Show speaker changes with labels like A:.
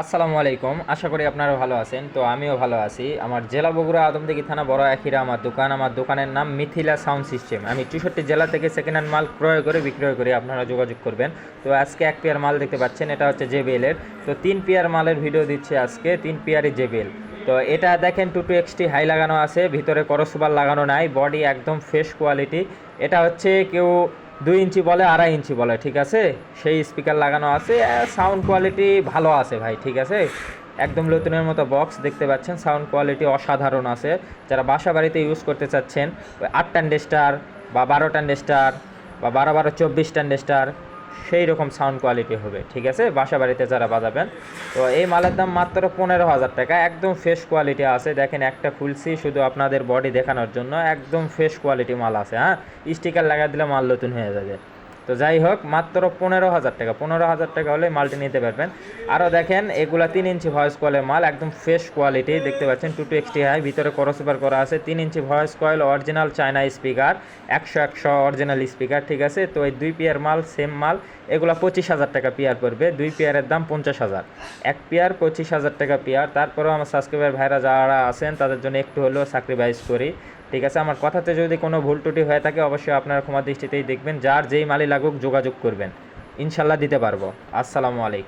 A: আসসালামু আলাইকুম। আশা করি আপনারা ভালো আছেন। তো আমিও ভালো আছি। আমার জেলা বগুড়া আদমদিঘি থানা বড় এখিরা আমার দোকান। আমার দোকানের নাম মিথিলা সাউন্ড সিস্টেম। আমি চৌষট্টি জেলা থেকে সেকেন্ড হ্যান্ড মাল ক্রয় করে, বিক্রয় করি আপনারা যোগাযোগ করবেন। তো আজকে এক পেয়ার মাল দেখতে পাচ্ছেন। এটা হচ্ছে জেবিএল এর। তো তিন পেয়ার মালের ভিডিও দিচ্ছে আজকে। তিন পেয়ারই জেবিএল। তো এটা দেখেন টু টু এক্সটি হাই লাগানো আছে। ভিতরে করসুবার লাগানো নাই। বডি একদম ফ্রেশ কোয়ালিটি। এটা হচ্ছে কেউ দুই ইঞ্চি বলে, আড়াই ইঞ্চি বলে, ঠিক আছে? সেই স্পিকার লাগানো আছে সাউন্ড কোয়ালিটি ভালো আছে ভাই, ঠিক আছে? একদম নতুনের মতো বক্স দেখতে পাচ্ছেন সাউন্ড কোয়ালিটি অসাধারণ আছে। যারা বাসা বাড়িতে ইউজ করতে চাচ্ছেন, ওই আট ডেস্টার বা বারো ডেস্টার বা বারো বারো চব্বিশ টান স্টার সেই রকম সাউন্ড কোয়ালিটি হবে, ঠিক আছে? বাসা বাড়িতে যারা বাজাবেন, তো এই মালের দাম মাত্র পনেরো হাজার টাকা, একদম ফ্রেশ কোয়ালিটি আছে। দেখেন একটা খুলছি শুধু আপনাদের বডি দেখানোর জন্য, একদম ফ্রেশ কোয়ালিটি মাল আছে হ্যাঁ? স্টিকার লাগা দিলে মাল নতুন হয়ে যাবে। তো যাই হোক, মাত্র পনেরো হাজার টাকা। পনেরো হাজার টাকা হলে মালটি নিতে পারবেন। আরও দেখেন, এগুলা তিন ইঞ্চি ভয়েস কয়েলের মাল, একদম ফ্রেশ কোয়ালিটি দেখতে পাচ্ছেন টু টু এক্সটি হাই ভিতরে করসুপার করা আছে। তিন inch voice coil original China speaker একশো একশো অরিজিনাল স্পিকার ঠিক আছে? তো এই দুই পেয়ার মাল সেম মাল, এগুলা পঁচিশ হাজার টাকা পেয়ার পড়বে। দুই পেয়ারের দাম পঞ্চাশ হাজার। এক পেয়ার পঁচিশ হাজার টাকা পেয়ার তারপরেও আমার সাবস্ক্রাইবার ভাইরা যারা আছেন, তাদের জন্য একটু হলেও স্যাক্রিফাইস করি। ঠিক আছে, আমার কথাতে যদি কোনো ভুল ত্রুটি হয়ে থাকে, অবশ্যই আপনারা ক্ষমা দৃষ্টিতেই দেখবেন, যার যেই মালি লাগুক, যোগাযোগ করবেন। ইনশাল্লাহ দিতে পারব। আসসালামু আলাইকুম।